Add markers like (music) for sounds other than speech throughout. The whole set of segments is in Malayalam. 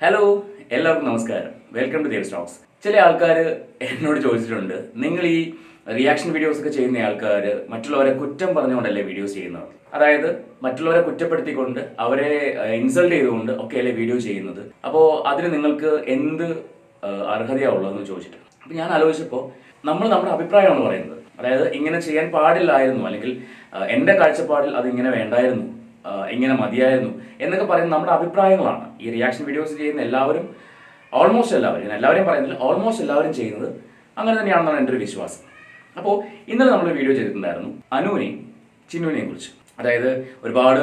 ഹലോ എല്ലാവർക്കും നമസ്കാരം. വെൽക്കം ടു ദേവ് സ്റ്റോക്സ് ചില ആൾക്കാർ എന്നോട് ചോദിച്ചിട്ടുണ്ട് നിങ്ങൾ ഈ റിയാക്ഷൻ വീഡിയോസ് ഒക്കെ ചെയ്യുന്ന ആൾക്കാർ മറ്റുള്ളവരെ കുറ്റം പറഞ്ഞുകൊണ്ടല്ലേ വീഡിയോസ് ചെയ്യുന്നത്? അതായത് മറ്റുള്ളവരെ കുറ്റപ്പെടുത്തിക്കൊണ്ട് അവരെ ഇൻസൾട്ട് ചെയ്തുകൊണ്ട് ഒക്കെ അല്ലേ വീഡിയോ ചെയ്യുന്നത്? അപ്പോൾ അതിന് നിങ്ങൾക്ക് എന്ത് ഏഹ്, അർഹതയാ ഉള്ളതെന്ന് ചോദിച്ചിട്ട്. അപ്പോൾ ഞാൻ ആലോചിച്ചപ്പോൾ നമ്മൾ നമ്മുടെ അഭിപ്രായമാണ് പറയുന്നത്. അതായത് ഇങ്ങനെ ചെയ്യാൻ പാടില്ലായിരുന്നു. അല്ലെങ്കിൽ എന്റെ കാഴ്ചപ്പാടിൽ അത് ഇങ്ങനെ വേണ്ടായിരുന്നു. ആഹ് ഇങ്ങനെ മതിയായിരുന്നു എന്നൊക്കെ പറയുന്ന നമ്മുടെ അഭിപ്രായങ്ങളാണ്. ഈ റിയാക്ഷൻ വീഡിയോസ് ചെയ്യുന്ന എല്ലാവരും ഓൾമോസ്റ്റ് എല്ലാവരും ഞാൻ എല്ലാവരെയും പറയുന്നില്ല ഓൾമോസ്റ്റ് എല്ലാവരും ചെയ്യുന്നത് അങ്ങനെ തന്നെയാണെന്നാണ് എന്റെ ഒരു വിശ്വാസം. അപ്പോൾ ഇന്നലെ നമ്മൾ വീഡിയോ ചെയ്തിട്ടുണ്ടായിരുന്നു അനുവിനെയും ചിന്നുവിനെയും കുറിച്ച്. അതായത് ഒരുപാട്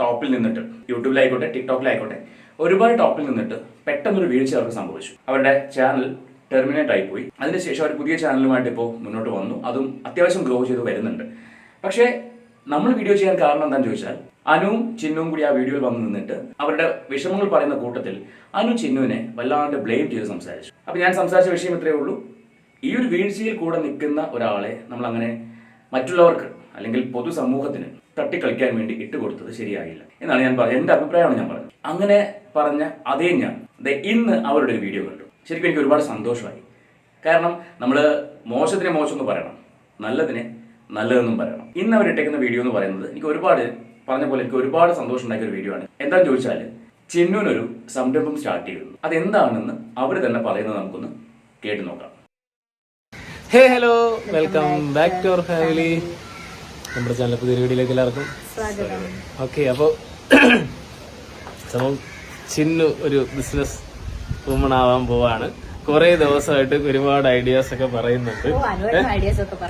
ടോപ്പിൽ നിന്നിട്ട് യൂട്യൂബിലായിക്കോട്ടെ ടിക്ടോക്കിലായിക്കോട്ടെ ഒരുപാട് ടോപ്പിൽ നിന്നിട്ട് പെട്ടെന്നൊരു വീഴ്ച അവർക്ക് സംഭവിച്ചു. അവരുടെ ചാനൽ ടെർമിനേറ്റ് ആയിപ്പോയി. അതിനുശേഷം അവർ പുതിയ ചാനലുമായിട്ട് ഇപ്പോൾ മുന്നോട്ട് വന്നു. അതും അത്യാവശ്യം ഗ്രോ ചെയ്ത് വരുന്നുണ്ട്. പക്ഷേ നമ്മൾ വീഡിയോ ചെയ്യാൻ കാരണം എന്താണെന്ന് ചോദിച്ചാൽ അനുവും ചിന്നുവും കൂടി ആ വീഡിയോയിൽ വന്നു നിന്നിട്ട് അവരുടെ വിഷമങ്ങൾ പറയുന്ന കൂട്ടത്തിൽ അനു ചിന്നുവിനെ വല്ലാണ്ട് ബ്ലെയിം ചെയ്ത് സംസാരിച്ചു. അപ്പൊ ഞാൻ സംസാരിച്ച വിഷയം ഇത്രയേ ഉള്ളൂ. ഈ ഒരു വീഴ്ചയിൽ കൂടെ നിൽക്കുന്ന ഒരാളെ നമ്മൾ അങ്ങനെ മറ്റുള്ളവർക്ക് അല്ലെങ്കിൽ പൊതുസമൂഹത്തിന് തട്ടിക്കളിക്കാൻ വേണ്ടി ഇട്ട് കൊടുത്തത് ശരിയായില്ല എന്നാണ് ഞാൻ പറഞ്ഞത്. എന്റെ അഭിപ്രായമാണ് ഞാൻ പറഞ്ഞത്. അങ്ങനെ പറഞ്ഞ അതേ ഞാൻ. ഇന്ന് അവരുടെ ഒരു വീഡിയോ കണ്ടു. ശരിക്കും എനിക്ക് ഒരുപാട് സന്തോഷമായി. കാരണം നമ്മൾ മോശത്തിനെ മോശം എന്ന് പറയണം. നല്ലതിനെ നല്ലതെന്നും പറയണം. ഇന്ന് അവരിട്ടേക്കുന്ന വീഡിയോ എന്ന് പറയുന്നത് എനിക്ക് ഒരുപാട് പറഞ്ഞ പോലെ എനിക്ക് ഒരുപാട് സന്തോഷം ഉണ്ടാക്കിയ ഒരു വീഡിയോ ആണ്. എന്താണെന്ന് ചോദിച്ചാൽ ചെന്നൂനൊരു സംരംഭം സ്റ്റാർട്ട് ചെയ്യുന്നു അതെന്താണെന്ന് അവർ തന്നെ പറയുന്നത് നമുക്കൊന്ന് കേട്ടു നോക്കാം. Hey hello welcome back to our family നമ്മുടെ ചാനൽ പുതിയ വീഡിയോയിലേക്ക് എല്ലാവർക്കും ഓക്കെ അപ്പോൾ (clears throat) സംഭവം ചിന്നു ഒരു ബിസിനസ് വുമൺ ആവാൻ പോവാണ്. കുറെ ദിവസമായിട്ട് ഒരുപാട് ഐഡിയാസ് ഒക്കെ പറയുന്നുണ്ട്.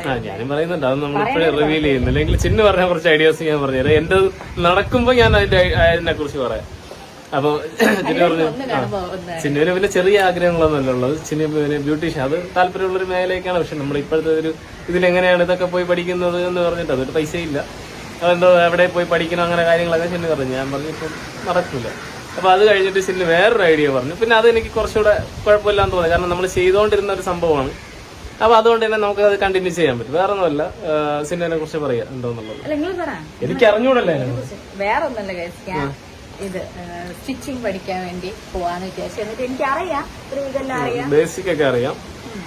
ആ ഞാനും പറയുന്നുണ്ട്. അത് നമ്മൾ ഇപ്പോഴും റിവീൽ ചെയ്യുന്നില്ല എങ്കിൽ ചിന്നു പറഞ്ഞ കുറച്ച് ഐഡിയാസ് ഞാൻ പറഞ്ഞുതരാം എന്റെ നടക്കുമ്പോ ഞാൻ അതിന്റെ അതിനെ കുറിച്ച് പറയാം. അപ്പൊ ചിന്നു പറഞ്ഞു ചിന്നുവിന് പിന്നെ ചെറിയ ആഗ്രഹങ്ങളൊന്നുമല്ല ഉള്ളത്. ചിന്ന പിന്നെ ബ്യൂട്ടീഷ്യൻ അത് താല്പര്യമുള്ള ഒരു മേഖലയൊക്കെയാണ് പക്ഷെ നമ്മൾ ഇപ്പോഴത്തെ ഒരു ഇതിലെങ്ങനെയാണ് ഇതൊക്കെ പോയി പഠിക്കുന്നത് എന്ന് പറഞ്ഞിട്ട് അതൊരു പൈസയില്ല. അതെന്തോ എവിടെ പോയി പഠിക്കണം അങ്ങനെ കാര്യങ്ങളൊക്കെ ചിന്നു പറഞ്ഞു. ഞാൻ പറഞ്ഞു ഇപ്പം നടക്കില്ല. അപ്പൊ അത് കഴിഞ്ഞിട്ട് ശരി വേറൊരു ഐഡിയ പറഞ്ഞു. പിന്നെ അത് എനിക്ക് കുറച്ചുകൂടെ കുഴപ്പമില്ലാന്ന് തോന്നി. കാരണം നമ്മൾ ചെയ്തുകൊണ്ടിരുന്ന ഒരു സംഭവമാണ്. അപ്പൊ അതുകൊണ്ട് തന്നെ നമുക്ക് അത് കണ്ടിന്യൂ ചെയ്യാൻ പറ്റും. വേറെ ഒന്നുമല്ല സിനിമനെ കുറിച്ച് പറയാ. എന്തോന്നുള്ളത്? എനിക്ക് അറിഞ്ഞൂടല്ലേ വേറൊന്നല്ല വേറെ ഒന്നല്ല ഇത് സ്റ്റിച്ചിങ് പഠിക്കാൻ വേണ്ടി പോവാന്ന് വിചാരിച്ചു. എന്നിട്ട് എനിക്ക് അറിയാം. ബേസിക് ഒക്കെ അറിയാം.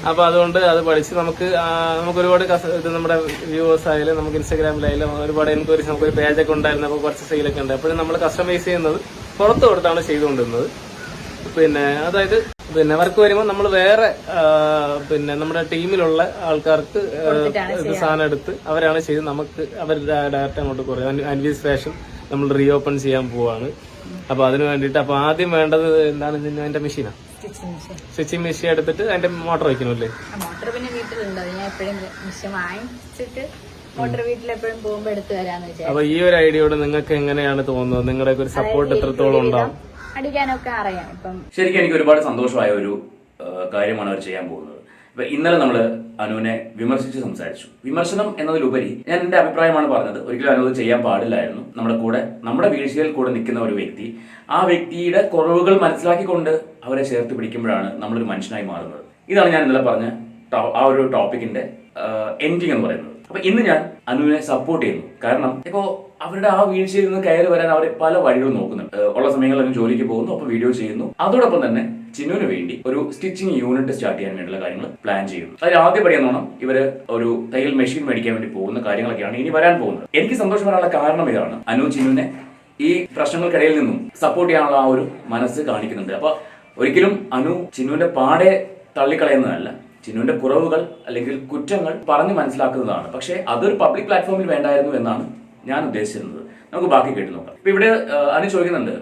അപ്പൊ അതുകൊണ്ട് അത് പഠിച്ച് നമുക്ക് നമുക്ക് ഒരുപാട് ഇത് നമ്മുടെ വ്യൂവേഴ്സ് ആയാലും നമുക്ക് ഇൻസ്റ്റാഗ്രാമിലായാലും ഒരുപാട് എൻക്വയറീസ് നമുക്ക് ഒരു പേജൊക്കെ ഉണ്ടായിരുന്നപ്പോൾ കുറച്ച് സെയിലൊക്കെ ഉണ്ട്. അപ്പോഴും നമ്മൾ കസ്റ്റമൈസ് ചെയ്യുന്നത് പുറത്ത് കൊടുത്താണ് ചെയ്തുകൊണ്ടിരുന്നത്. പിന്നെ അതായത് പിന്നെ വർക്ക് വരുമ്പോൾ നമ്മൾ വേറെ പിന്നെ നമ്മുടെ ടീമിലുള്ള ആൾക്കാർക്ക് സാധനം എടുത്ത് അവരാണ് ചെയ്ത് നമുക്ക് അവരുടെ ഡയറക്റ്റ് അങ്ങോട്ട് കുറയും അൻവീസ് ഫാഷൻ നമ്മൾ റീ ഓപ്പൺ ചെയ്യാൻ പോവാണ്. അപ്പൊ അതിന് വേണ്ടിയിട്ട് അപ്പൊ ആദ്യം വേണ്ടത് എന്താണ് അതിന്റെ മെഷീനാ? Stitching machine. എടുത്തിട്ട് അതിന്റെ മോട്ടർ വയ്ക്കണമല്ലേ മോട്ടർ പിന്നെ വീട്ടിലുണ്ട്. ഞാൻ എപ്പോഴും മെഷീൻ വാങ്ങിച്ചിട്ട് മോട്ടർ വീട്ടിൽ എപ്പോഴും പോകുമ്പോ എടുത്തു വരാന്ന് അപ്പൊ ഈ ഒരു ഐഡിയയോട് നിങ്ങൾക്ക് എങ്ങനെയാണ് തോന്നുന്നത്? നിങ്ങളുടെ ഒരു സപ്പോർട്ട് എത്രത്തോളം ഉണ്ടാവും? അടിക്കാനൊക്കെ അറിയാം. ഇപ്പം ശരിക്കും എനിക്ക് ഒരുപാട് സന്തോഷമായ ഒരു കാര്യമാണ് അവർ ചെയ്യാൻ പോകുന്നത്. ഇപ്പൊ ഇന്നലെ നമ്മൾ അനുവിനെ വിമർശിച്ച് സംസാരിച്ചു. വിമർശനം എന്നതിലുപരി ഞാൻ എന്റെ അഭിപ്രായമാണ് പറഞ്ഞത്. ഒരിക്കലും അനു ചെയ്യാൻ പാടില്ലായിരുന്നു. നമ്മുടെ കൂടെ നമ്മുടെ വീഴ്ചയിൽ കൂടെ നിൽക്കുന്ന ഒരു വ്യക്തി. ആ വ്യക്തിയുടെ കുറവുകൾ മനസ്സിലാക്കിക്കൊണ്ട് അവരെ ചേർത്ത് പിടിക്കുമ്പോഴാണ് നമ്മളൊരു മനുഷ്യനായി മാറുന്നത്. ഇതാണ് ഞാൻ ഇന്നലെ പറഞ്ഞ ആ ഒരു ടോപ്പിക്കിന്റെ എൻഡിങ് എന്ന് പറയുന്നത്. അപ്പൊ ഇന്ന് ഞാൻ അനുവിനെ സപ്പോർട്ട് ചെയ്യുന്നു. കാരണം ഇപ്പോ അവരുടെ ആ വീഴ്ചയിൽ നിന്ന് കയറി വരാൻ അവർ പല വഴികളും നോക്കുന്നുണ്ട്. ഉള്ള സമയങ്ങളിൽ ജോലിക്ക് പോകുന്നു അപ്പൊ വീഡിയോ ചെയ്യുന്നു. അതോടൊപ്പം തന്നെ ചിന്നുവിന് വേണ്ടി ഒരു സ്റ്റിച്ചിങ് യൂണിറ്റ് സ്റ്റാർട്ട് ചെയ്യാൻ വേണ്ടിയുള്ള കാര്യങ്ങൾ പ്ലാൻ ചെയ്യുന്നു. അതിൽ ആദ്യ പടി എന്നോണം ഇവർ ഒരു തയ്യൽ മെഷീൻ മേടിക്കാൻ വേണ്ടി പോകുന്ന കാര്യങ്ങളൊക്കെയാണ് ഇനി വരാൻ പോകുന്നത്. എനിക്ക് സന്തോഷം വരാനുള്ള കാരണം ഇതാണ്. അനു ചിന്നുവിനെ ഈ പ്രശ്നങ്ങൾക്കിടയിൽ നിന്നും സപ്പോർട്ട് ചെയ്യാനുള്ള ആ ഒരു മനസ്സ് കാണിക്കുന്നുണ്ട്. അപ്പൊ ഒരിക്കലും അനു ചിന്നുവിന്റെ പാടെ തള്ളിക്കളയുന്നതല്ല. ചിന്നുവിന്റെ കുറവുകൾ അല്ലെങ്കിൽ കുറ്റങ്ങൾ പറഞ്ഞ് മനസ്സിലാക്കുന്നതാണ്. പക്ഷേ അതൊരു പബ്ലിക് പ്ലാറ്റ്ഫോമിൽ വേണ്ടായിരുന്നു എന്നാണ് ഞാൻ ഉദ്ദേശിച്ചിരുന്നത്. നമുക്ക് ബാക്കി കേട്ട് നോക്കാം. ഇപ്പൊ ഇവിടെ അനു ചോദിക്കുന്നുണ്ട്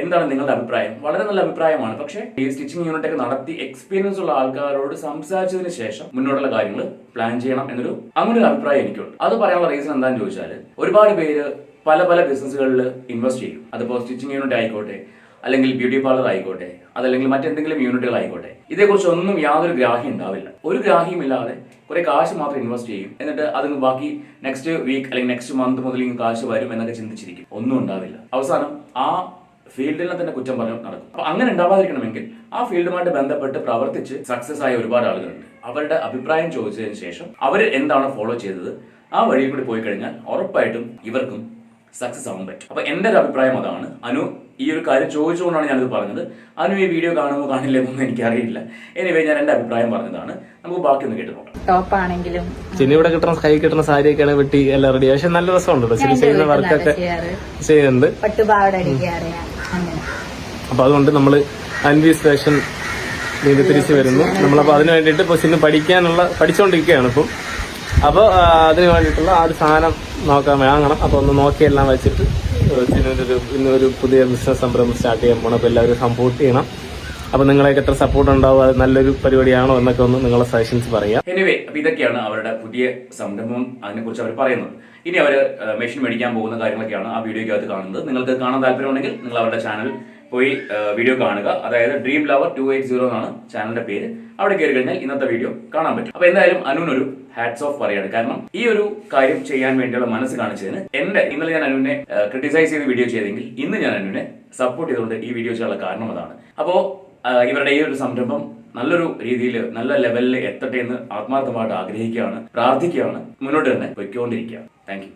എന്താണ് നിങ്ങളുടെ അഭിപ്രായം? വളരെ നല്ല അഭിപ്രായമാണ്. പക്ഷേ ഈ സ്റ്റിച്ചിങ് യൂണിറ്റ് ഒക്കെ നടത്തി എക്സ്പീരിയൻസ് ഉള്ള ആൾക്കാരോട് സംസാരിച്ചതിന് ശേഷം മുന്നോട്ടുള്ള കാര്യങ്ങൾ പ്ലാൻ ചെയ്യണം എന്നൊരു അങ്ങനെ ഒരു അഭിപ്രായം എനിക്കുണ്ട്. അത് പറയാനുള്ള റീസൺ എന്താണെന്ന് ചോദിച്ചാൽ ഒരുപാട് പേര് പല പല ബിസിനസ്സുകളിൽ ഇൻവെസ്റ്റ് ചെയ്യും. അതിപ്പോൾ സ്റ്റിച്ചിങ് യൂണിറ്റ് ആയിക്കോട്ടെ അല്ലെങ്കിൽ ബ്യൂട്ടി പാർലർ ആയിക്കോട്ടെ അതല്ലെങ്കിൽ മറ്റെന്തെങ്കിലും യൂണിറ്റുകൾ ആയിക്കോട്ടെ ഇതേക്കുറിച്ച് ഒന്നും യാതൊരു ഗ്രാഹ്യം ഉണ്ടാവില്ല. ഒരു ഗ്രാഹ്യം ഇല്ലാതെ കുറെ കാശ് മാത്രം ഇൻവെസ്റ്റ് ചെയ്യും. എന്നിട്ട് അത് ബാക്കി നെക്സ്റ്റ് വീക്ക് അല്ലെങ്കിൽ നെക്സ്റ്റ് മന്ത് മുതൽ കാശ് വരും എന്നൊക്കെ ചിന്തിച്ചിരിക്കും. ഒന്നും ഉണ്ടാവില്ല. അവസാനം ആ ഫീൽഡിനെ തന്നെ കുറ്റം പറഞ്ഞു നടക്കും. അപ്പൊ അങ്ങനെ ഉണ്ടാവാതിരിക്കണമെങ്കിൽ ആ ഫീൽഡുമായിട്ട് ബന്ധപ്പെട്ട് പ്രവർത്തിച്ച് സക്സസ് ആയ ഒരുപാട് ആളുകളുണ്ട്. അവരുടെ അഭിപ്രായം ചോദിച്ചതിന് ശേഷം അവർ എന്താണ് ഫോളോ ചെയ്തത്? ആ വഴിയിൽ കൂടി പോയി കഴിഞ്ഞാൽ ഉറപ്പായിട്ടും ഇവർക്കും സക്സസ് ആവാൻ പറ്റും. അപ്പൊ എന്റെ ഒരു അഭിപ്രായം അതാണ്. അനു ഈ ഒരു കാര്യം ചോദിച്ചുകൊണ്ടാണ് ഞാനിത് പറഞ്ഞത്. അതിനും ഈ വീഡിയോ കാണുമോ കാണില്ല എന്നൊന്നും എനിക്കറിയില്ല. എനിവേ ഞാൻ എന്റെ അഭിപ്രായം പറഞ്ഞതാണ്. നമുക്ക് ബാക്കി ഒന്ന് കേട്ട് നോക്കാം. ടോപ്പ് ആണെങ്കിലും ചിനി ഇവിടെ കിട്ടുന്ന കൈ കിട്ടുന്ന സാരിയൊക്കെയാണ് വെട്ടി എല്ലാം റെഡി പക്ഷെ നല്ല രസമുണ്ട് ചിനി ചെയ്യുന്ന വർക്കൊക്കെ ചെയ്യുന്നുണ്ട്. പട്ടുപാവട അപ്പൊ അതുകൊണ്ട് നമ്മൾ അൻവീസ് ഫാഷൻ വീണ്ടും തിരിച്ചു വരുന്നു. നമ്മളപ്പോൾ അതിന് വേണ്ടിയിട്ട് ഇപ്പോൾ ചിന്ന് പഠിക്കാനുള്ള പഠിച്ചുകൊണ്ടിരിക്കുകയാണ് ഇപ്പം. അപ്പോൾ അതിന് വേണ്ടിയിട്ടുള്ള ആ ഒരു സാധനം നോക്കാൻ വാങ്ങണം അപ്പോൾ ഒന്ന് നോക്കിയെല്ലാം വെച്ചിട്ട് ചിന്നൊരു ഒരു ഇന്നൊരു പുതിയ ബിസിനസ് സംരംഭം സ്റ്റാർട്ട് ചെയ്യാൻ പോകണം അപ്പോൾ എല്ലാവരും സപ്പോർട്ട് ചെയ്യണം. അപ്പോൾ നിങ്ങളെയൊക്കെ എത്ര സപ്പോർട്ട് ഉണ്ടാവും അത് നല്ലൊരു പരിപാടിയാണോ എന്നൊക്കെ ഒന്ന് നിങ്ങളെ സജഷൻസ് പറയാം. എനിവേ അപ്പൊ ഇതൊക്കെയാണ് അവരുടെ പുതിയ സംരംഭം. അതിനെക്കുറിച്ച് അവർ പറയുന്നത്. ഇനി അവർ മെഷീൻ മേടിക്കാൻ പോകുന്ന കാര്യങ്ങളൊക്കെയാണ് ആ വീഡിയോയ്ക്കകത്ത് കാണുന്നത്. നിങ്ങൾക്ക് കാണാൻ താല്പര്യമുണ്ടെങ്കിൽ നിങ്ങൾ അവരുടെ ചാനൽ പോയി വീഡിയോ കാണുക. അതായത് dream lover two eight zero എന്നാണ് ചാനലിന്റെ പേര്. അവിടെ കയറി കഴിഞ്ഞാൽ ഇന്നത്തെ വീഡിയോ കാണാൻ പറ്റും. അപ്പൊ എന്തായാലും അനുവിനൊരു ഹാറ്റ്സ് ഓഫ് പറയാണ്. കാരണം ഈ ഒരു കാര്യം ചെയ്യാൻ വേണ്ടിയുള്ള മനസ്സ് കാണിച്ചതിന് എന്റെ ഇന്നലെ ഞാൻ അനുവിനെ ക്രിട്ടിസൈസ് ചെയ്ത് വീഡിയോ ചെയ്തെങ്കിൽ ഇന്ന് ഞാൻ അനുവിനെ സപ്പോർട്ട് ചെയ്തുകൊണ്ട് ഈ വീഡിയോ ചെയ്യാനുള്ള കാരണം അതാണ്. അപ്പോ ഇവരുടെ ഈ ഒരു സംരംഭം നല്ലൊരു രീതിയിൽ നല്ല ലെവലിൽ എത്തട്ടെ എന്ന് ആത്മാർത്ഥമായിട്ട് ആഗ്രഹിക്കുകയാണ് പ്രാർത്ഥിക്കുകയാണ് മുന്നോട്ട് തന്നെ പൊയ്ക്കൊണ്ടിരിക്കുക താങ്ക്